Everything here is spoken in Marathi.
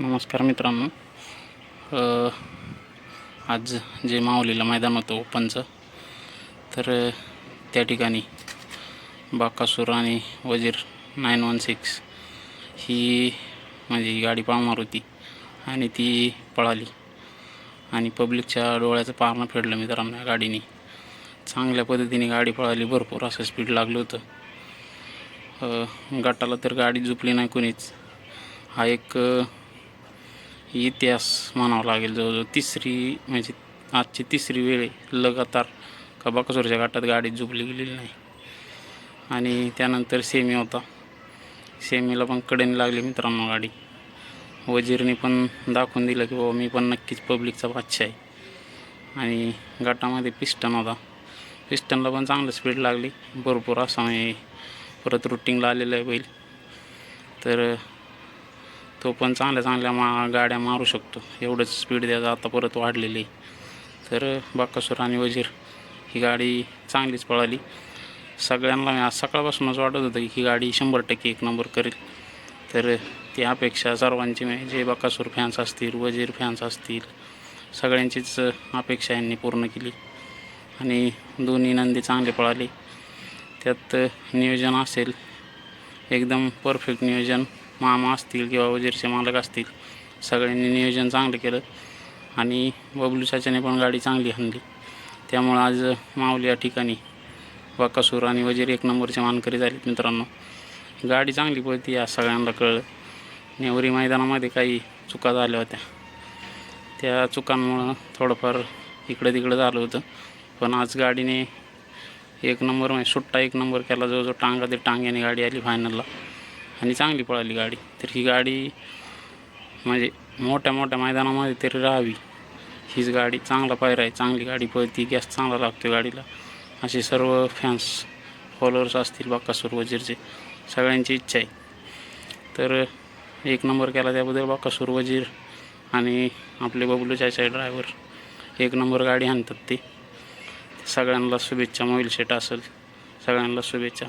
नमस्कार मित्रांनो. आज जे माऊलीला मैदान होतं ओपनचं तर त्या ठिकाणी बाकासूर आणि वजीर नाईन वन सिक्स ही म्हणजे गाडी पाळणार होती आणि ती पळाली. आणि पब्लिकच्या डोळ्याचं पारणं फेडलं मित्रांनो या गाडीने. चांगल्या पद्धतीने गाडी पळाली भरपूर असं स्पीड लागलं होतं. गटाला तर गाडी झुपली नाही कोणीच. हा एक इतिहास म्हणावा लागेल. जवळजवळ तिसरी म्हणजे आजची तिसरी वेळ लगातार का बकासूरच्या घाटात गाडी झुपली गेलेली नाही. आणि त्यानंतर सेमी होता. सेमीला पण कडेने लागली मित्रांनो गाडी. वजीरने पण दाखवून दिलं की बाबा मी पण नक्कीच पब्लिकचा बादशाह आहे. आणि गटामध्ये पिस्टन होता. पिस्टनला पण चांगलं स्पीड लागली. भरपूर असा म्हणजे परत रुटिंगला आलेलं आहे बैल. तर तो पण चांगल्या चांगल्या मा गाड्या मारू शकतो. एवढंच स्पीड त्याचं आता परत वाढलेली आहे. तर बाकासूर आणि वजीर ही गाडी चांगलीच पळाली. सगळ्यांना मी आज सकाळपासूनच वाटत होतं की ही गाडी शंभर टक्के एक नंबर करेल. तर ती अपेक्षा सर्वांची म्हणजे जे बकासूर फॅन्स असतील वजीर फॅन्स असतील सगळ्यांचीच अपेक्षा यांनी पूर्ण केली. आणि दोन्ही नंदी चांगले पळाले. त्यात नियोजन असेल. एकदम परफेक्ट नियोजन. मामा असतील किंवा वजीरचे मालक असतील सगळ्यांनी नियोजन चांगलं केलं. आणि बबलू चाच्याने पण गाडी चांगली हाणली त्यामुळं आज माऊली या ठिकाणी वाकासूर आणि वजीर एक नंबरचे मानकरी झालेत मित्रांनो. गाडी चांगली पळती या सगळ्यांना कळलं. नेवरी मैदानामध्ये काही चुका झाल्या होत्या. त्या चुकांमुळं थोडंफार इकडं तिकडं झालं होतं. पण आज गाडीने एक नंबर म्हणजे सुट्टा एक नंबर केला. जवळजवळ टांगा ते टांग्याने गाडी आली फायनलला आणि चांगली पळाली गाडी. तर ही गाडी म्हणजे मोठ्या मोठ्या मैदानामध्ये तरी राहावी. हीच गाडी चांगला पायरा आहे. चांगली गाडी पळती गॅस चांगला लागतो गाडीला. असे सर्व फॅन्स फॉलोअर्स असतील बाक्कासूर वजीरचे. सगळ्यांची इच्छा आहे. तर एक नंबर केला त्याबद्दल बाक्कासूर वजीर आणि आपले बबलू चायचा ड्रायव्हर एक नंबर गाडी आणतात ते. सगळ्यांना शुभेच्छा. मोबाईल शेट असेल सगळ्यांना शुभेच्छा.